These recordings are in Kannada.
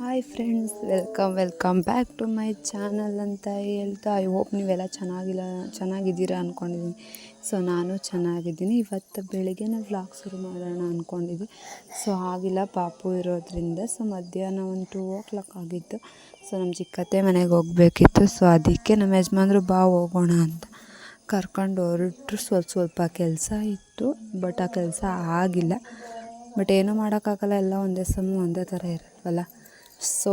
Hi friends, welcome welcome back to my channel ಅಂತ ಹೇಳ್ತಾ, ಐ ಹೋಪ್ ನೀವೆಲ್ಲ ಚೆನ್ನಾಗಿಲ್ಲ, ಚೆನ್ನಾಗಿದ್ದೀರಾ ಅಂದ್ಕೊಂಡಿದ್ದೀನಿ ಸೊ, ನಾನು ಚೆನ್ನಾಗಿದ್ದೀನಿ. ಇವತ್ತು ಬೆಳಿಗ್ಗೆನೇ ವ್ಲಾಗ್ ಶುರು ಮಾಡೋಣ ಅಂದ್ಕೊಂಡಿದ್ದೆ ಸೊ, ಆಗಿಲ್ಲ, ಪಾಪು ಇರೋದ್ರಿಂದ. ಸೊ, ಮಧ್ಯಾಹ್ನ ಒಂದು ಟೂ ಓ ಕ್ಲಾಕ್ ಆಗಿತ್ತು. ಸೊ, ನಮ್ಮ ಚಿಕ್ಕತ್ತೆ ಮನೆಗೆ ಹೋಗಬೇಕಿತ್ತು. ಸೊ, ಅದಕ್ಕೆ ನಮ್ಮ ಯಜಮಾನ್ರು ಬಾ, ಹೋಗೋಣ ಅಂತ ಕರ್ಕೊಂಡು ಹೊರಟ್ರು. ಸ್ವಲ್ಪ ಸ್ವಲ್ಪ ಕೆಲಸ ಇತ್ತು, ಬಟ್ ಆ ಕೆಲಸ ಆಗಿಲ್ಲ. ಬಟ್ ಏನೂ ಮಾಡೋಕ್ಕಾಗಲ್ಲ, ಎಲ್ಲ ಒಂದೇ ಸಮ, ಒಂದೇ ಥರ ಇರಲ್ವಲ್ಲ ಸೊ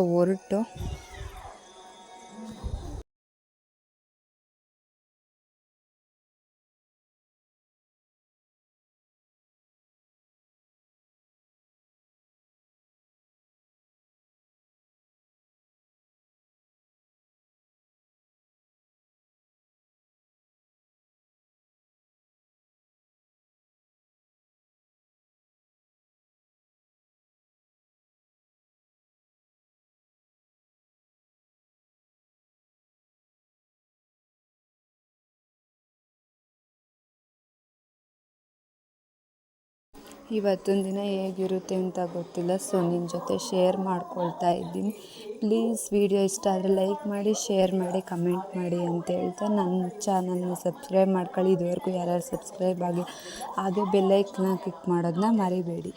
ಹೊರಟು ಇವತ್ತೊಂದು ದಿನ ಹೇಗಿರುತ್ತೆ ಅಂತ ಗೊತ್ತಿಲ್ಲ ಸೊ ನಿಮ್ಮ ಜೊತೆ ಶೇರ್ ಮಾಡ್ಕೊಳ್ತಾ ಇದ್ದೀನಿ. ಪ್ಲೀಸ್ ವಿಡಿಯೋ ಇಷ್ಟ ಆದರೆ ಲೈಕ್ ಮಾಡಿ ಶೇರ್ ಮಾಡಿ ಕಮೆಂಟ್ ಮಾಡಿ ಅಂತ ಹೇಳ್ತಾ ನನ್ನ ಚಾನಲ್ನ ಸಬ್ಸ್ಕ್ರೈಬ್ ಮಾಡ್ಕೊಳ್ಳಿ. ಇದುವರೆಗೂ ಯಾರ್ಯಾರು ಸಬ್ಸ್ಕ್ರೈಬ್ ಆಗಿ, ಹಾಗೆ ಬೆಲ್ಲೈಕ್ನ ಕ್ಲಿಕ್ ಮಾಡೋದನ್ನ ಮರಿಬೇಡಿ.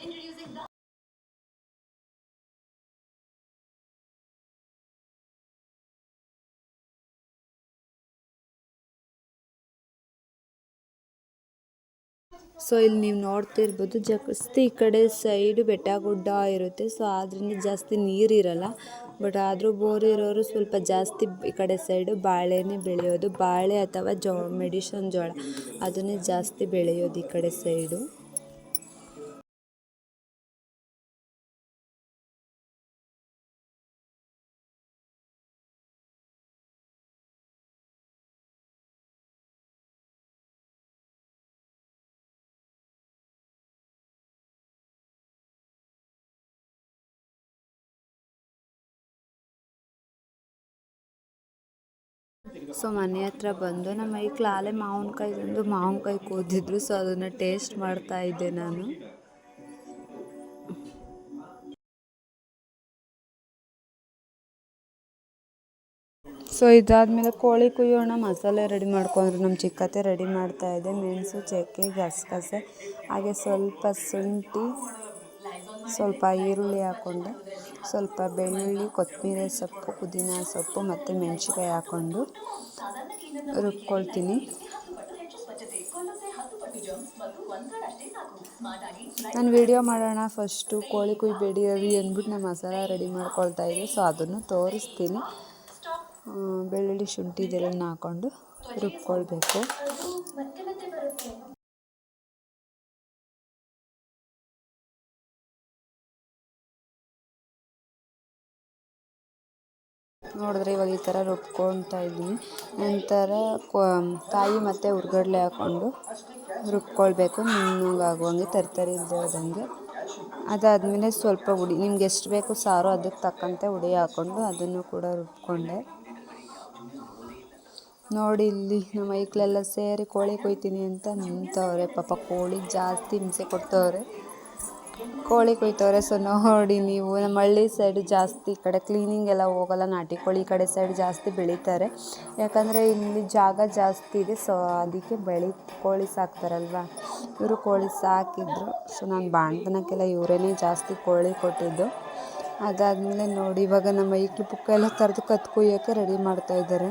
ಸೊ ಇಲ್ಲಿ ನೀವು ನೋಡ್ತಿರ್ಬೋದು ಜಾಸ್ತಿ ಈ ಕಡೆ ಸೈಡು ಬೆಟ್ಟ ಗುಡ್ಡ ಇರುತ್ತೆ. ಸೊ ಆದ್ದರಿಂದ ಜಾಸ್ತಿ ನೀರಿರಲ್ಲ ಬಟ್ ಆದರೂ ಬೋರ್ ಇರೋರು ಸ್ವಲ್ಪ ಜಾಸ್ತಿ ಈ ಕಡೆ ಸೈಡು ಬಾಳೆನೇ ಬೆಳೆಯೋದು. ಬಾಳೆ ಅಥವಾ ಜೋ, ಮೆಡಿಷನ್ ಜೋಳ, ಅದನ್ನೇ ಜಾಸ್ತಿ ಬೆಳೆಯೋದು ಈ ಕಡೆ ಸೈಡು ಸೊ ಮನೆ ಹತ್ರ ಬಂದು ನಮ್ಮ ಈ ಕ್ಲಾಲೆ ಮಾವಿನ್ಕಾಯಿ ತಂದು ಮಾವಿನ್ಕಾಯಿ ಕೂದಿದ್ರು. ಸೊ ಅದನ್ನು ಟೇಸ್ಟ್ ಮಾಡ್ತಾ ಇದ್ದೆ ನಾನು. ಸೊ ಇದಾದಮೇಲೆ ಕೋಳಿ ಕುಯ್ಯೋಣ. ಮಸಾಲೆ ರೆಡಿ ಮಾಡ್ಕೊಂಡ್ರು. ನಮ್ಮ ಚಿಕ್ಕತ್ತೆ ರೆಡಿ ಮಾಡ್ತಾ ಇದೆ. ಮೆಣಸು, ಚಕ್ಕೆ, ಗಸಗಸೆ, ಹಾಗೆ ಸ್ವಲ್ಪ ಶುಂಠಿ, ಸ್ವಲ್ಪ ಈರುಳ್ಳಿ ಹಾಕ್ಕೊಂಡು, ಸ್ವಲ್ಪ ಬೆಳ್ಳುಳ್ಳಿ, ಕೊತ್ತಂಬರಿ ಸೊಪ್ಪು, ಪುದೀನ ಸೊಪ್ಪು ಮತ್ತು ಮೆಣಸಿನ್ಕಾಯಿ ಹಾಕ್ಕೊಂಡು ರುಬ್ಕೊಳ್ತೀನಿ. ನಾನು ವಿಡಿಯೋ ಮಾಡೋಣ ಫಸ್ಟು ಕೋಳಿ ಕುಯ್ಬೇಡಿ ರವಿ ಅಂದ್ಬಿಟ್ಟು ನಾನು ಮಸಾಲ ರೆಡಿ ಮಾಡ್ಕೊಳ್ತಾ ಇದ್ದೆ. ಸೊ ಅದನ್ನು ತೋರಿಸ್ತೀನಿ. ಬೆಳ್ಳುಳ್ಳಿ ಶುಂಠಿ ಇದೆಲ್ಲ ಹಾಕ್ಕೊಂಡು ರುಬ್ಕೊಳ್ಬೇಕು. ನೋಡಿದ್ರೆ ಇವಾಗ ಈ ಥರ ರುಬ್ಕೊಳ್ತಾ ಇದ್ದೀನಿ. ನಂತರ ಕಾಯಿ ಮತ್ತು ಹುರ್ಗಡ್ಲೆ ಹಾಕ್ಕೊಂಡು ರುಬ್ಕೊಳ್ಬೇಕು. ನುಣ್ಣಗಾಗುವಂಗೆ ತರ್ತರಿ ಇಲ್ಲದೆ ಹೋದಂಗೆ ಅದಾದಮೇಲೆ ಸ್ವಲ್ಪ ಹುಡಿ, ನಿಮ್ಗೆ ಎಷ್ಟು ಬೇಕು ಸಾರು ಅದಕ್ಕೆ ತಕ್ಕಂತೆ ಹುಡಿ ಹಾಕ್ಕೊಂಡು ಅದನ್ನು ಕೂಡ ರುಬ್ಕೊಂಡೆ. ನೋಡಿ ಇಲ್ಲಿ ನಮ್ಮ ಮೈಕ್ಲೆಲ್ಲ ಸೇರಿ ಕೋಳಿ ಕೊಯ್ತೀನಿ ಅಂತ ನಿಂತವ್ರೆ. ಪಾಪ ಕೋಳಿ ಜಾಸ್ತಿ ಹಿಂಸೆ ಕೊಡ್ತವ್ರೆ. ಕೋಳಿ ಕೊಯ್ತವ್ರೆ ಸೊ ನೋಡಿ ನೀವು. ನಮ್ಮ ಹಳ್ಳಿ ಸೈಡ್ ಜಾಸ್ತಿ ಈ ಕಡೆ ಕ್ಲೀನಿಂಗ್ ಎಲ್ಲ ಹೋಗಲ್ಲ, ನಾಟಿ ಕೋಳಿ ಕಡೆ ಸೈಡ್ ಜಾಸ್ತಿ ಬೆಳೀತಾರೆ. ಯಾಕಂದರೆ ಇಲ್ಲಿ ಜಾಗ ಜಾಸ್ತಿ ಇದೆ ಸೊ ಅದಕ್ಕೆ ಬೆಳಿ ಕೋಳಿ ಸಾಕ್ತಾರಲ್ವ? ಇವರು ಕೋಳಿ ಸಾಕಿದ್ರು. ಸೊ ನಾನು ಬಾಣ್ತನಕ್ಕೆಲ್ಲ ಇವರೇನೆ ಜಾಸ್ತಿ ಕೋಳಿ ಕೊಟ್ಟಿದ್ದು. ಅದಾದಮೇಲೆ ನೋಡಿ, ಇವಾಗ ನಮ್ಮ ಮೈಕ್ಳು ಪುಕ್ಕ ಎಲ್ಲ ಕರೆದು ಕತ್ಕೊಯ್ಯೋಕ್ಕೆ ರೆಡಿ ಮಾಡ್ತಾಯಿದ್ದಾರೆ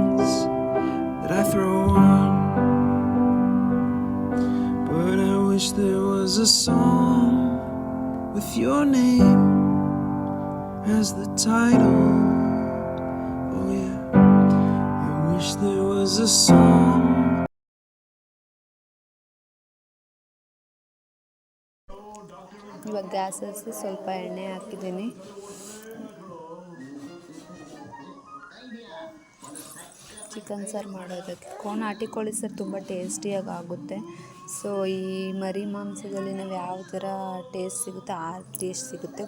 I throw on. But I wish there was a song with your name as the title. Oh, yeah. I wish there was a song. ಇವಾಗ ಗ್ಯಾಸ್ ಹಚ್ಚಿ ಸ್ವಲ್ಪ ಎಣ್ಣೆ ಹಾಕಿದ್ದೀನಿ ಚಿಕನ್ ಸಾರು ಮಾಡೋದಕ್ಕೆ. ಕೋ ನಾಟಿ ಕೋಳಿ ಸಾರು ತುಂಬ ಟೇಸ್ಟಿಯಾಗಿ ಆಗುತ್ತೆ ಸೊ ಈ ಮರಿ ಮಾಂಸದಲ್ಲಿ ನಾವು ಯಾವ ಥರ ಟೇಸ್ಟ್ ಸಿಗುತ್ತೆ, ಆ ಟೇಸ್ಟ್ ಸಿಗುತ್ತೆ.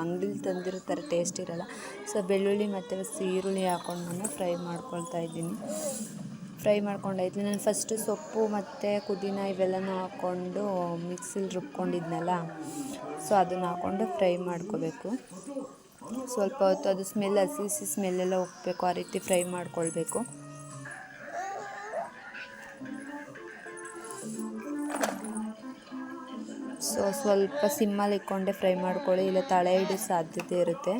ಅಂಗಡಿಲಿ ತಂದಿರೋ ಥರ ಟೇಸ್ಟ್ ಇರೋಲ್ಲ. ಸೊ ಬೆಳ್ಳುಳ್ಳಿ ಮತ್ತು ಈರುಳ್ಳಿ ಹಾಕೊಂಡು ನಾನು ಫ್ರೈ ಮಾಡ್ಕೊಳ್ತಾ ಇದ್ದೀನಿ. ಫ್ರೈ ಮಾಡ್ಕೊಂಡಾಯ್ತು ನಾನು ಫಸ್ಟು ಸೊಪ್ಪು ಮತ್ತು ಪುದೀನ ಇವೆಲ್ಲನೂ ಹಾಕ್ಕೊಂಡು ಮಿಕ್ಸಿಲಿ ರುಬ್ಕೊಂಡಿದ್ನಲ್ಲ ಸೊ ಅದನ್ನು ಹಾಕ್ಕೊಂಡು ಫ್ರೈ ಮಾಡ್ಕೋಬೇಕು. ಸ್ವಲ್ಪ ಹೊತ್ತು ಅದು ಸ್ಮೆಲ್ ಹಸಿ ಹಸಿ ಸ್ಮೆಲ್ಲೆಲ್ಲ ಹೋಗ್ಬೇಕು, ಆ ರೀತಿ ಫ್ರೈ ಮಾಡ್ಕೊಳ್ಬೇಕು. ಸ್ವಲ್ಪ ಸಿಮ್ಮಲ್ಲಿ ಇಕ್ಕೊಂಡೆ, ಫ್ರೈ ಮಾಡ್ಕೊಳ್ಳಿ. ಇಲ್ಲ, ತಳೆ ಹಿಡಿಯೋ ಸಾಧ್ಯತೆ ಇರುತ್ತೆ.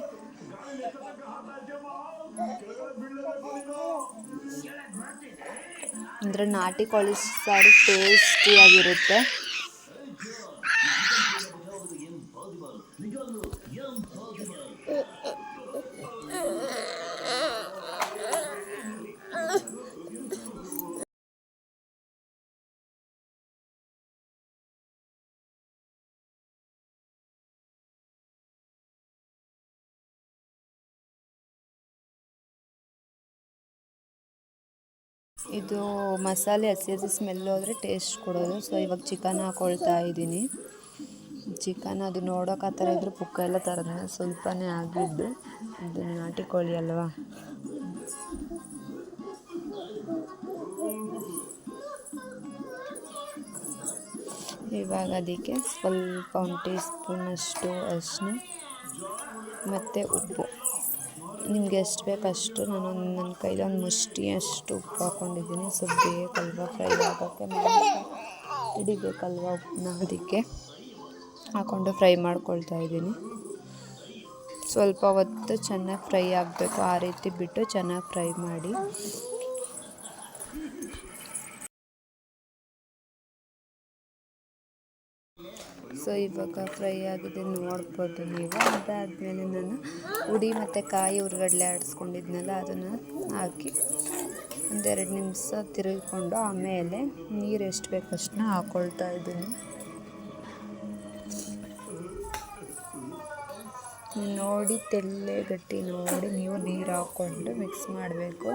ಅಂದರೆ ನಾಟಿ ಕೋಳಿ ಸಾರು ಟೇಸ್ಟಿಯಾಗಿರುತ್ತೆ. ಇದು ಮಸಾಲೆ ಹಸಿ ಹಸಿ ಸ್ಮೆಲ್ ಹೋದರೆ ಟೇಸ್ಟ್ ಕೊಡೋದು. ಸೊ ಇವಾಗ ಚಿಕನ್ ಹಾಕೊಳ್ತಾ ಇದ್ದೀನಿ. ಚಿಕನ್ ಅದು ನೋಡೋಕೆ ಆ ಥರ ಇದ್ದರೆ ಪುಕ್ಕ ಎಲ್ಲ ಥರನೇ ಸ್ವಲ್ಪನೇ ಆಗಿದ್ದು ಇದು ನಾಟಿ ಕೋಳಿ ಅಲ್ವಾ? ಇವಾಗ ಅದಕ್ಕೆ ಸ್ವಲ್ಪ ಒಂದು ಟೀ ಸ್ಪೂನಷ್ಟು ಅರಿಶಿನ ಮತ್ತು ಉಪ್ಪು. ನಿಮ್ಗೆ ಎಷ್ಟು ಬೇಕು ಅಷ್ಟು ನಾನು ನನ್ನ ಕೈಲಿ ಒಂದು ಮುಷ್ಟಿ ಅಷ್ಟು ಉಪ್ಪು ಹಾಕೊಂಡಿದ್ದೀನಿ. ಸೊ ಬೇಕಲ್ವ ಫ್ರೈ ಆಗೋಕ್ಕೆ ಹಿಡಿಬೇಕಲ್ವ ಉಪ್ಪನ್ನ ಅದಕ್ಕೆ? ಹಾಕ್ಕೊಂಡು ಫ್ರೈ ಮಾಡ್ಕೊಳ್ತಾ ಇದ್ದೀನಿ. ಸ್ವಲ್ಪ ಹೊತ್ತು ಚೆನ್ನಾಗಿ ಫ್ರೈ ಆಗಬೇಕು. ಆ ರೀತಿ ಬಿಟ್ಟು ಚೆನ್ನಾಗಿ ಫ್ರೈ ಮಾಡಿ. ಸೊ, ಇವಾಗ ಫ್ರೈ ಆಗಿದೆ, ನೋಡ್ಬೋದು ನೀವು. ಅದಾದಮೇಲೆ ನಾನು ಉಡಿ ಮತ್ತು ಕಾಯಿ ಉರ್ಗಡ್ಲೆ ಆಡಿಸ್ಕೊಂಡಿದ್ನಲ್ಲ, ಅದನ್ನು ಹಾಕಿ ಒಂದೆರಡು ನಿಮಿಷ ತಿರುಗಿಕೊಂಡು ಆಮೇಲೆ ನೀರು ಎಷ್ಟು ಬೇಕಷ್ಟನ್ನ ಹಾಕ್ಕೊಳ್ತಾ ಇದ್ದೀನಿ. ನೋಡಿ ತೆಳ್ಳೆ ಗಟ್ಟಿ ನೋಡಿ, ನೀವು ನೀರು ಹಾಕ್ಕೊಂಡು ಮಿಕ್ಸ್ ಮಾಡಬೇಕು.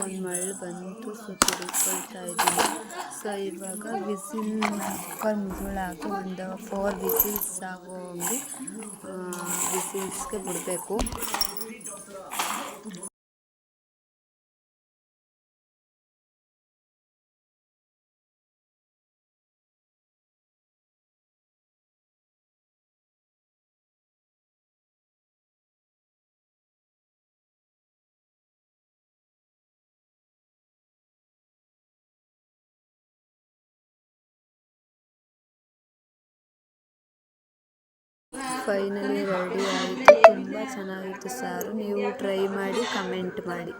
ಒಂದು ಮಳೆ ಬಂತು ಸೊ ತಿರುಗ್ಕೊಳ್ತಾ ಇದ್ದೀನಿ ಸೊ ಇವಾಗ ವಿಸಿಲ್ ಕುಕ್ಕರ್ ಮುಗುಳು ಹಾಕಿ ಒಂದು ಫೋರ್ ವಿಸಿಲ್ಸ್ ಆಗೋ ಹಂಗೆ ವಿಸಿಲ್ಸ್ಗೆ ಬಿಡಬೇಕು ಫೈನಲಿ ರೆಡಿ ಆಯಿತು ತುಂಬ ಚೆನ್ನಾಗಿತ್ತು ಸಾರು ನೀವು ಟ್ರೈ ಮಾಡಿ ಕಮೆಂಟ್ ಮಾಡಿ